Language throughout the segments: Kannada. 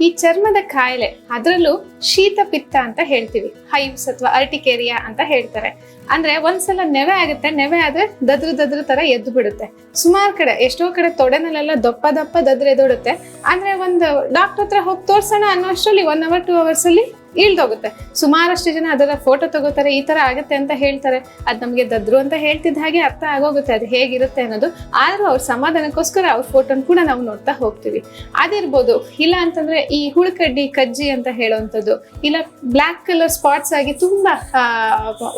ಈ ಚರ್ಮದ ಕಾಯಿಲೆ ಅದರಲ್ಲೂ ಶೀತ ಪಿತ್ತ ಅಂತ ಹೇಳ್ತೀವಿ. ಹೈವ್ಸ್ ಅಥವಾ ಅರ್ಟಿಕೇರಿಯಾ ಅಂತ ಹೇಳ್ತಾರೆ. ಅಂದ್ರೆ ಒಂದ್ಸಲ ನೆವೆ ಆಗುತ್ತೆ, ನೆವೆ ಆದ್ರೆ ದದ್ರು ದದ್ರು ತರ ಎದ್ದು ಬಿಡುತ್ತೆ. ಸುಮಾರು ಕಡೆ, ಎಷ್ಟೋ ಕಡೆ ತೊಡೆನಲ್ಲೆಲ್ಲ ದಪ್ಪ ದಪ್ಪ ದದ್ರೆ ಎದ್ದೋಡುತ್ತೆ ಅಂದ್ರೆ ಒಂದು ಡಾಕ್ಟರ್ ಹತ್ರ ಹೋಗಿ ತೋರ್ಸೋಣ ಅನ್ನೋ ಅಷ್ಟರಲ್ಲಿ ಒನ್ ಅವರ್ ಟೂ ಅವರ್ಸ್ ಅಲ್ಲಿ ಇಳ್ದೋಗುತ್ತೆ. ಸುಮಾರಷ್ಟು ಜನ ಅದರ ಫೋಟೋ ತಗೋತಾರೆ, ಈ ತರ ಆಗುತ್ತೆ ಅಂತ ಹೇಳ್ತಾರೆ. ಅದು ನಮಗೆ ದದ್ರು ಅಂತ ಹೇಳ್ತಿದ್ದ ಹಾಗೆ ಅರ್ಥ ಆಗೋಗುತ್ತೆ ಅದು ಹೇಗಿರುತ್ತೆ ಅನ್ನೋದು. ಆದರೂ ಅವ್ರ ಸಮಾಧಾನಕ್ಕೋಸ್ಕರ ಅವ್ರ ಫೋಟೋನ ಕೂಡ ನಾವು ನೋಡ್ತಾ ಹೋಗ್ತೀವಿ. ಅದಿರ್ಬೋದು, ಇಲ್ಲ ಅಂತಂದ್ರೆ ಈ ಹುಳುಕಡ್ಡಿ, ಕಜ್ಜಿ ಅಂತ ಹೇಳುವಂಥದ್ದು ಇಲ್ಲ ಬ್ಲ್ಯಾಕ್ ಕಲರ್ ಸ್ಪಾಟ್ಸ್ ಆಗಿ ತುಂಬಾ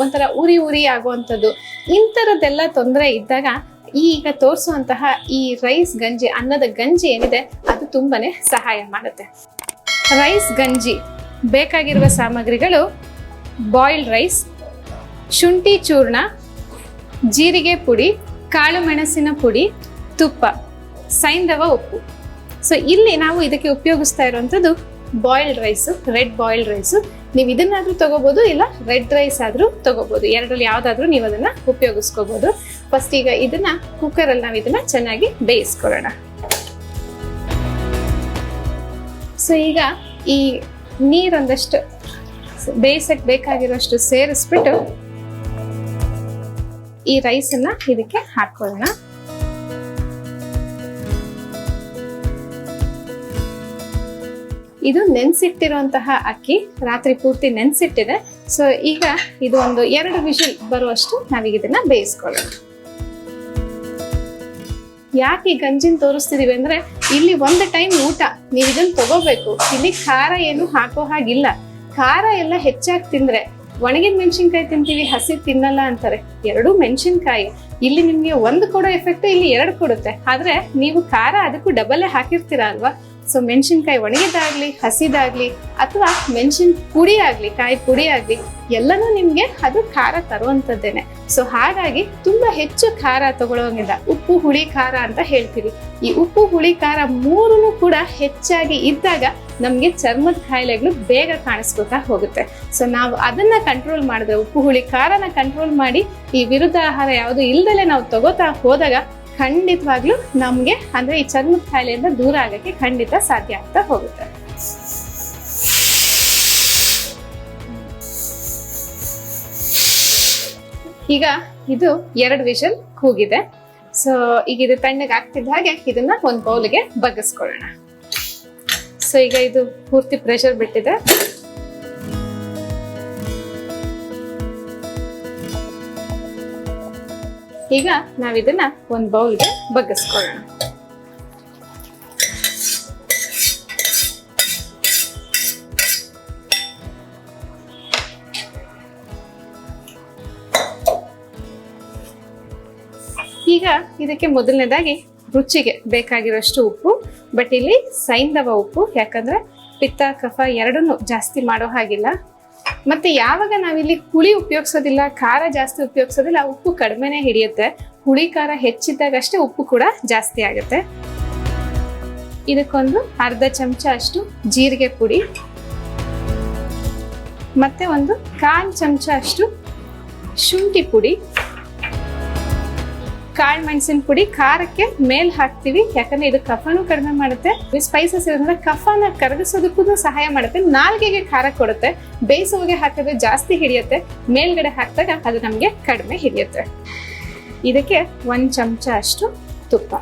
ಒಂಥರ ಉರಿ ಉರಿ ಆಗುವಂಥದ್ದು, ಇಂಥರದ್ದೆಲ್ಲ ತೊಂದರೆ ಇದ್ದಾಗ ಈಗ ತೋರಿಸುವಂತಹ ಈ ರೈಸ್ ಗಂಜಿ ಅನ್ನದ ಗಂಜಿ ಏನಿದೆ, ಅದು ತುಂಬಾನೇ ಸಹಾಯ ಮಾಡುತ್ತೆ. ರೈಸ್ ಗಂಜಿ. ಬೇಕಾಗಿರುವ ಸಾಮಗ್ರಿಗಳು ಬಾಯ್ಲ್ಡ್ ರೈಸ್, ಶುಂಠಿ ಚೂರ್ಣ, ಜೀರಿಗೆ ಪುಡಿ, ಕಾಳು ಮೆಣಸಿನ ಪುಡಿ, ತುಪ್ಪ, ಸೈಂಧವ ಉಪ್ಪು. ಸೊ ಇಲ್ಲಿ ನಾವು ಇದಕ್ಕೆ ಉಪಯೋಗಿಸ್ತಾ ಇರುವಂಥದ್ದು boiled rice, red boiled rice. ನೀವು ಇದನ್ನಾದರೂ ತೊಗೋಬೋದು, ಇಲ್ಲ ರೆಡ್ ರೈಸ್ ಆದರೂ ತೊಗೋಬೋದು. ಎರಡರಲ್ಲಿ ಯಾವುದಾದ್ರೂ ನೀವು ಅದನ್ನು ಉಪಯೋಗಿಸ್ಕೋಬೋದು. ಫಸ್ಟ್ ಈಗ ಇದನ್ನು ಕುಕ್ಕರಲ್ಲಿ ನಾವು ಇದನ್ನು ಚೆನ್ನಾಗಿ ಬೇಯಿಸ್ಕೊಳ್ಳೋಣ. ಸೊ ಈಗ ಈ ನೀರೊಂದಷ್ಟು ಬೇಯಿಸಕ್ಕೆ ಬೇಕಾಗಿರೋಷ್ಟು ಸೇರಿಸ್ಬಿಟ್ಟು ಈ ರೈಸನ್ನ ಇದಕ್ಕೆ ಹಾಕೊಳ್ಳೋಣ. ಇದು ನೆನ್ಸಿಟ್ಟಿರುವಂತಹ ಅಕ್ಕಿ, ರಾತ್ರಿ ಪೂರ್ತಿ ನೆನ್ಸಿಟ್ಟಿದೆ. ಸೊ ಈಗ ಇದು ಒಂದು ಎರಡು ವಿಷಲ್ ಬರುವಷ್ಟು ನಾವೀಗ ಇದನ್ನ ಬೇಯಿಸ್ಕೊಳ್ಳೋಣ. ಯಾಕೆ ಗಂಜಿನ ತೋರಿಸ್ತಿದೀವಿ ಅಂದ್ರೆ ಇಲ್ಲಿ ಒಂದು ಟೈಮ್ ಊಟ, ನೀವು ಇದನ್ನ ತಗೋಬೇಕು. ಇಲ್ಲಿ ಖಾರ ಏನು ಹಾಕೋ ಹಾಗಿಲ್ಲ. ಖಾರ ಎಲ್ಲ ಹೆಚ್ಚಾಗಿ ತಿಂದ್ರೆ, ಒಣಗಿದ ಮೆಣಸಿನ್ಕಾಯಿ ತಿಂತೀವಿ ಹಸಿ ತಿನ್ನಲ್ಲ ಅಂತಾರೆ. ಎರಡು ಮೆಣಸಿನ್ಕಾಯಿ. ಇಲ್ಲಿ ನಿಮ್ಗೆ ಒಂದು ಕೊಡೋ ಎಫೆಕ್ಟ್ ಇಲ್ಲಿ ಎರಡು ಕೊಡುತ್ತೆ. ಆದ್ರೆ ನೀವು ಖಾರ ಅದಕ್ಕೂ ಡಬಲ್ ಹಾಕಿರ್ತೀರಾ ಅಲ್ವಾ? ಸೊ ಮೆಣಸಿನ್ಕಾಯಿ ಒಣಗಿದಾಗ್ಲಿ, ಹಸಿದಾಗ್ಲಿ, ಅಥವಾ ಮೆಣಸಿನ ಪುಡಿ ಆಗ್ಲಿ ಕಾಯಿ ಪುಡಿ ಆಗ್ಲಿ ಎಲ್ಲನೂ ನಿಮ್ಗೆ ಅದು ಖಾರ ತರುವಂಥದ್ದೇನೆ. ಸೊ ಹಾಗಾಗಿ ತುಂಬಾ ಹೆಚ್ಚು ಖಾರ ತಗೊಳ್ಳೋಂಗಿಲ್ಲ. ಉಪ್ಪು, ಹುಳಿ, ಖಾರ ಅಂತ ಹೇಳ್ತೀವಿ. ಈ ಉಪ್ಪು, ಹುಳಿ, ಖಾರ ಮೂರೂ ಕೂಡ ಹೆಚ್ಚಾಗಿ ಇದ್ದಾಗ ನಮಗೆ ಚರ್ಮದ ಕಾಯಿಲೆಗಳು ಬೇಗ ಕಾಣಿಸ್ಕೊತಾ ಹೋಗುತ್ತೆ. ಸೊ ನಾವು ಅದನ್ನ ಕಂಟ್ರೋಲ್ ಮಾಡಿದ್ರೆ, ಉಪ್ಪು, ಹುಳಿ, ಖಾರನ ಕಂಟ್ರೋಲ್ ಮಾಡಿ ಈ ವಿರುದ್ಧ ಆಹಾರ ಯಾವುದು ಇಲ್ದಲೆ ನಾವು ತಗೋತಾ ಹೋದಾಗ ಖಂಡಿತವಾಗ್ಲೂ ನಮ್ಗೆ ಅಂದ್ರೆ ಈ ಚರ್ಮದ ಕಾಯಿಲೆಯಿಂದ ದೂರ ಆಗಕ್ಕೆ ಖಂಡಿತ ಸಾಧ್ಯ ಆಗ್ತಾ ಹೋಗುತ್ತೆ. ಈಗ ಇದು ಎರಡು ವಿಷಲ್ ಕೂಗಿದೆ. ಸೊ ಈಗ ಇದು ತಣ್ಣಗೆ ಆಗ್ತಿದ್ದ ಹಾಗೆ ಇದನ್ನ ಒಂದು ಬೌಲ್ಗೆ ಬಗ್ಗಿಸ್ಕೊಳ್ಳೋಣ. ಸೊ ಈಗ ಇದು ಪೂರ್ತಿ ಪ್ರೆಷರ್ ಬಿಟ್ಟಿದೆ. ಈಗ ನಾವಿದನ್ನ ಒಂದು ಬೌಲ್ಗೆ ಬಗ್ಗಿಸ್ಕೊಳ್ಳೋಣ. ಈಗ ಇದಕ್ಕೆ ಮೊದಲನೇದಾಗಿ ರುಚಿಗೆ ಬೇಕಾಗಿರೋಷ್ಟು ಉಪ್ಪು, ಬಟ್ ಇಲ್ಲಿ ಸೈಂಧವ ಉಪ್ಪು, ಯಾಕಂದ್ರೆ ಪಿತ್ತ, ಕಫ ಎರಡನ್ನೂ ಜಾಸ್ತಿ ಮಾಡೋ ಹಾಗಿಲ್ಲ. ಮತ್ತೆ ಯಾವಾಗ ನಾವಿಲ್ಲಿ ಹುಳಿ ಉಪಯೋಗಿಸೋದಿಲ್ಲ, ಖಾರ ಜಾಸ್ತಿ ಉಪಯೋಗಿಸೋದಿಲ್ಲ, ಉಪ್ಪು ಕಡಿಮೆನೆ ಹಿಡಿಯುತ್ತೆ. ಹುಳಿ, ಖಾರ ಹೆಚ್ಚಿದ್ದಾಗ ಅಷ್ಟೇ ಉಪ್ಪು ಕೂಡ ಜಾಸ್ತಿ ಆಗುತ್ತೆ. ಇದಕ್ಕೊಂದು ಅರ್ಧ ಚಮಚ ಅಷ್ಟು ಜೀರಿಗೆ ಪುಡಿ. ಮತ್ತೆ ಒಂದು ಕಾಲ್ ಚಮಚ ಅಷ್ಟು ಶುಂಠಿ ಪುಡಿ. ಕಾಳು ಮೆಣಸಿನ ಪುಡಿ ಖಾರಕ್ಕೆ ಮೇಲ್ ಹಾಕ್ತಿವಿ. ಯಾಕಂದ್ರೆ ಇದು ಕಫನೂ ಕಡಿಮೆ ಮಾಡುತ್ತೆ. ಸ್ಪೈಸಸ್ ಇರೋದ್ರಿಂದ ಕಫನ ಕರಗಿಸೋದಕ್ಕೂ ಸಹಾಯ ಮಾಡುತ್ತೆ. ನಾಲ್ಗೆಗೆ ಖಾರ ಕೊಡುತ್ತೆ. ಬೇಯಿಸೋಗೆ ಹಾಕಿದ್ರೆ ಜಾಸ್ತಿ ಹಿಡಿಯುತ್ತೆ. ಮೇಲ್ಗಡೆ ಹಾಕಿದಾಗ ಅದು ನಮಗೆ ಕಡಿಮೆ ಹಿಡಿಯುತ್ತೆ. ಇದಕ್ಕೆ ಒಂದು ಚಮಚ ಅಷ್ಟು ತುಪ್ಪ.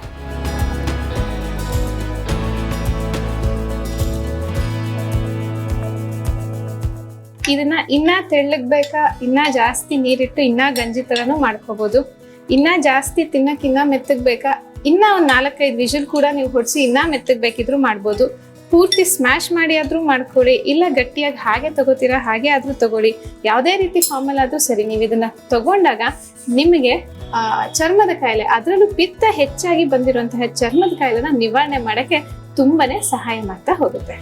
ಇದನ್ನ ಇನ್ನ ತೆಳ್ಳಗ್ ಬೇಕಾ? ಇನ್ನ ಜಾಸ್ತಿ ನೀರಿಟ್ಟು ಇನ್ನ ಗಂಜಿ ತರನು ಮಾಡ್ಕೋಬಹುದು ಇನ್ನ ಜಾಸ್ತಿ ತಿನ್ನಕ್ಕಿನ್ನ ಮೆತ್ತಗೆ ಮೆತ್ತಗ್ ಬೇಕಾ ಇನ್ನ ಒಂದ್ ನಾಲ್ಕೈದು ವಿಷಲ್ ಕೂಡ ನೀವು ಹೊಡಿಸಿ ಇನ್ನ ಮೆತ್ತಗ್ಬೇಕಿದ್ರು ಮಾಡ್ಬೋದು. ಪೂರ್ತಿ ಸ್ಮ್ಯಾಶ್ ಮಾಡಿ ಆದರೂ ಮಾಡ್ಕೊಳ್ಳಿ. ಇಲ್ಲ ಗಟ್ಟಿಯಾಗಿ ಹಾಗೆ ತಗೋತೀರಾ, ಹಾಗೆ ಆದರೂ ತಗೊಳ್ಳಿ. ಯಾವುದೇ ರೀತಿ ಫಾರ್ಮಲ್ ಆದ್ರೂ ಸರಿ, ನೀವು ಇದನ್ನ ತಗೊಂಡಾಗ ನಿಮಗೆ ಚರ್ಮದ ಕಾಯಿಲೆ, ಅದರಲ್ಲೂ ಪಿತ್ತ ಹೆಚ್ಚಾಗಿ ಬಂದಿರುವಂತಹ ಚರ್ಮದ ಕಾಯಿಲೆನ ನಿವಾರಣೆ ಮಾಡಕ್ಕೆ ತುಂಬಾನೇ ಸಹಾಯ ಮಾಡ್ತಾ ಹೋಗುತ್ತೆ.